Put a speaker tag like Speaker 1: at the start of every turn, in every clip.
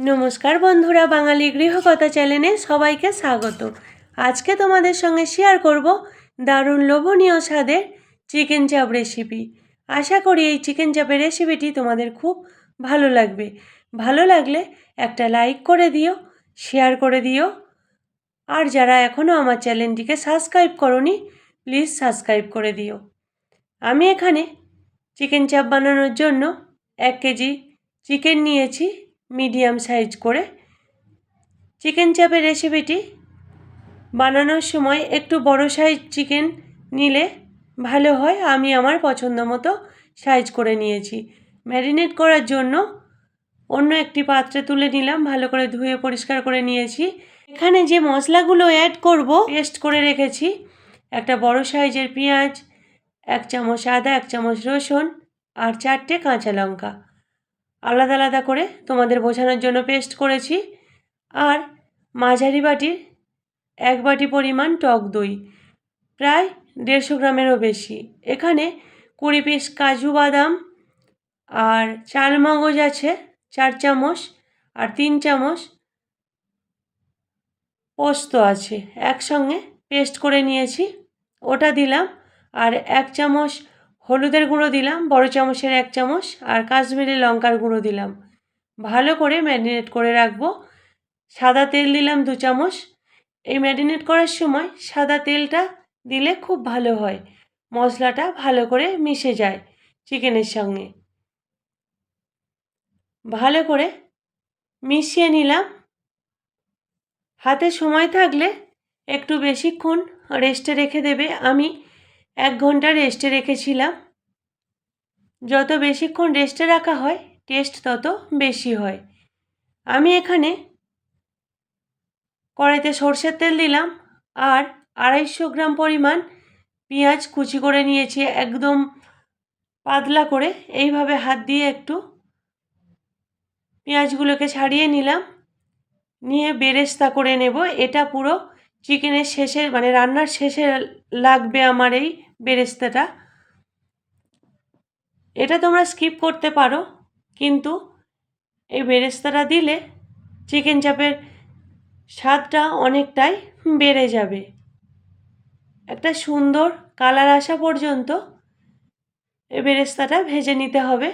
Speaker 1: নমস্কার বন্ধুরা, বাঙালি গৃহকথা চ্যানেলে সবাইকে স্বাগত। আজকে তোমাদের সঙ্গে শেয়ার করব দারুণ লোভনীয় স্বাদের চিকেন চাপ রেসিপি আশা করি এই চিকেন চাপের রেসিপিটি তোমাদের খুব ভালো লাগবে। ভালো লাগলে একটা লাইক করে দিও শেয়ার করে দিও। আর যারা এখনও আমার চ্যানেলটিকে সাবস্ক্রাইব করনি প্লিজ সাবস্ক্রাইব করে দিও। আমি এখানে চিকেন চাপ বানানোর জন্য এক কেজি চিকেন নিয়েছি। মিডিয়াম সাইজ করে চিকেন চাপের রেসিপিটি বানানোর সময় একটু বড় সাইজ চিকেন নিলে ভালো হয়। আমি আমার পছন্দ মতো সাইজ করে নিয়েছি। ম্যারিনেট করার জন্য অন্য একটি পাত্রে তুলে নিলাম, ভালো করে ধুয়ে পরিষ্কার করে নিয়েছি। এখানে যে মশলাগুলো অ্যাড করব পেস্ট করে রেখেছি। একটা বড় সাইজের পেঁয়াজ, এক চামচ আদা, এক চামচ রসুন আর চারটে কাঁচা লঙ্কা। আলাদা আলাদা করে তোমাদের বোঝানোর জন্য পেস্ট করেছি। আর মাঝারি বাটির এক বাটি পরিমাণ টক দই, প্রায় দেড়শো গ্রামেরও বেশি। এখানে কুড়ি পিস কাজু বাদাম আর চাল মগজ আছে, চার চামচ আর তিন চামচ পোস্ত আছে। একসঙ্গে পেস্ট করে নিয়েছি। ওটা দিলাম আর এক চামচ হলুদের গুঁড়ো দিলাম, বড় চামচের এক চামচ, আর কাশ্মীরি লঙ্কার গুঁড়ো দিলাম। ভালো করে ম্যারিনেট করে রাখব। সাদা তেল দিলাম দু চামচ। এই ম্যারিনেট করার সময় সাদা তেলটা দিলে খুব ভালো হয়। মশলাটা ভালো করে মিশে যায় চিকেনের সঙ্গে। ভালো করে মিশিয়ে নিলাম। হাতে সময় থাকলে একটু বেশিক্ষণ রেস্টে রেখে দেবে। আমি এক ঘণ্টা রেস্টে রেখেছিলাম। যত বেশিক্ষণ রেস্টে রাখা হয় টেস্ট তত বেশি হয়। আমি এখানে কড়াইতে সর্ষের তেল দিলাম আর আড়াইশো গ্রাম পরিমাণ পেঁয়াজ কুচি করে নিয়েছি, একদম পাতলা করে। এইভাবে হাত দিয়ে একটু পেঁয়াজগুলোকে ছাড়িয়ে নিলাম। নিয়ে বেরেস্তা করে নেব। এটা পুরো চিকেনের শেষে মানে রান্নার শেষে লাগবে আমার এই বেরেস্তাটা। এটা তোমরা স্কিপ করতে পারো, কিন্তু এই বেরেস্তাটা দিলে চিকেন চাপের স্বাদটা অনেকটাই বেড়ে যাবে। একটা সুন্দর কালার আসা পর্যন্ত এই বেরেস্তাটা ভেজে নিতে হবে।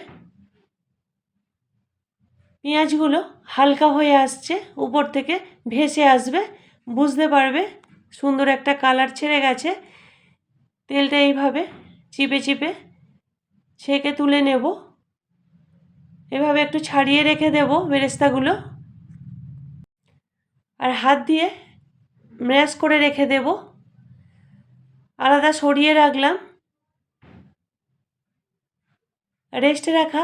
Speaker 1: পেঁয়াজগুলো হালকা হয়ে আসছে, উপর থেকে ভেসে আসবে, বুঝতে পারবে সুন্দর একটা কালার ছেড়ে গেছে। তেলটা এইভাবে চিপে চিপে ছেঁকে তুলে নেব। এভাবে একটু ছাড়িয়ে রেখে দেব বেরেস্তাগুলো। আর হাত দিয়ে ম্যাশ করে রেখে দেব। আলাদা সরিয়ে রাখলাম। রেস্টে রাখা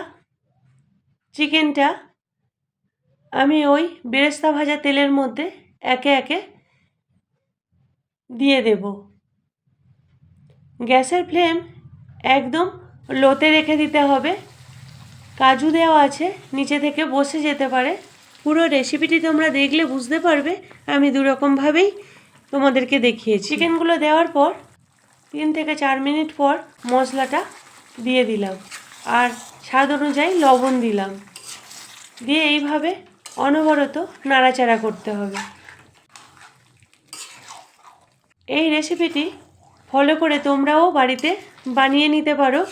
Speaker 1: চিকেনটা আমি ওই বেরেস্তা ভাজা তেলের মধ্যে একে একে দিয়ে দেব। গ্যাসের ফ্লেম একদম লোতে রেখে দিতে হবে। কাজু দেওয়া আছে, নিচে থেকে বসে যেতে পারে। পুরো রেসিপিটি তোমরা দেখলে বুঝতে পারবে। আমি দুরকমভাবেই তোমাদেরকে দেখিয়েছি। চিকেনগুলো দেওয়ার পর, তিন থেকে চার মিনিট পর মশলাটা দিয়ে দিলাম। আর স্বাদ অনুযায়ী লবণ দিলাম। দিয়ে এইভাবে অনবরত নাড়াচাড়া করতে হবে। এই রেসিপিটি ফলো করে তোমরাও বাড়িতে বানিয়ে নিতে পারো।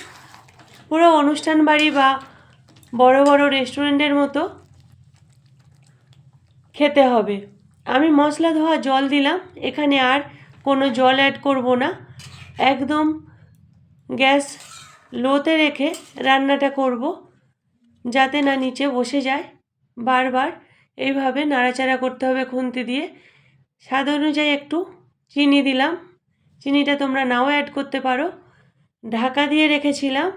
Speaker 1: পুরো অনুষ্ঠান বাড়ি বা বড় বড় রেস্টুরেন্টের মতো খেতে হবে। আমি মশলা ধোয়া জল দিলাম, এখানে আর কোনো জল অ্যাড করব না। একদম গ্যাস লোতে রেখে রান্নাটা করব, যাতে না নিচে বসে যায়। বারবার এইভাবে নাড়াচাড়া করতে হবে খুন্তি দিয়ে। স্বাদ অনুযায়ী একটু চিনি দিলাম। চিনিটা তোমরা নাও অ্যাড করতে পারো। ঢাকা দিয়ে রেখেছিলাম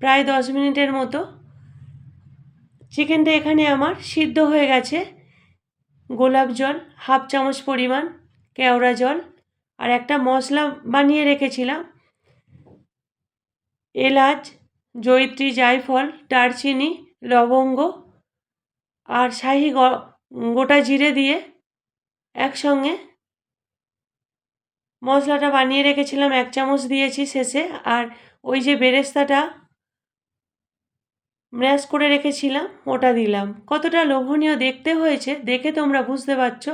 Speaker 1: প্রায় দশ মিনিটের মতো। চিকেনটা এখানে আমার সিদ্ধ হয়ে গেছে। গোলাপ জল, হাফ চামচ পরিমাণ কেওড়া জল আর একটা মশলা বানিয়ে রেখেছিলাম। এলাচ, জয়িত্রী জায়ফল, দারচিনি, লবঙ্গ আর শাহি গোটা জিরে দিয়ে একসঙ্গে মশলাটা বানিয়ে রেখেছিলাম, এক চামচ দিয়েছি শেষে, আর ওই যে বেরেস্তাটা ম্যাশ করে রেখেছিলাম, ওটা দিলাম। কতটা লোভনীয় দেখতে হয়েছে, দেখে তোমরা বুঝতে পারছ,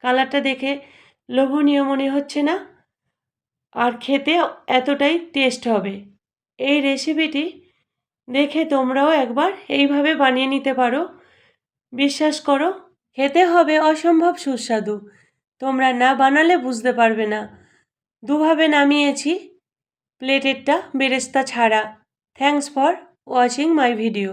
Speaker 1: কালারটা দেখে লোভনীয় মনে হচ্ছে না? আর খেতে এতটাই টেস্ট হবে। এই রেসিপিটি দেখে তোমরাও একবার এইভাবে বানিয়ে নিতে পারো। বিশ্বাস করো, খেতে হবে অসম্ভব সুস্বাদু। তোমরা না বানালে বুঝতে পারবে না। দুভাবে নামিয়েছি। প্লেটেরটা বেরেস্তা ছাড়া। Thanks for watching my video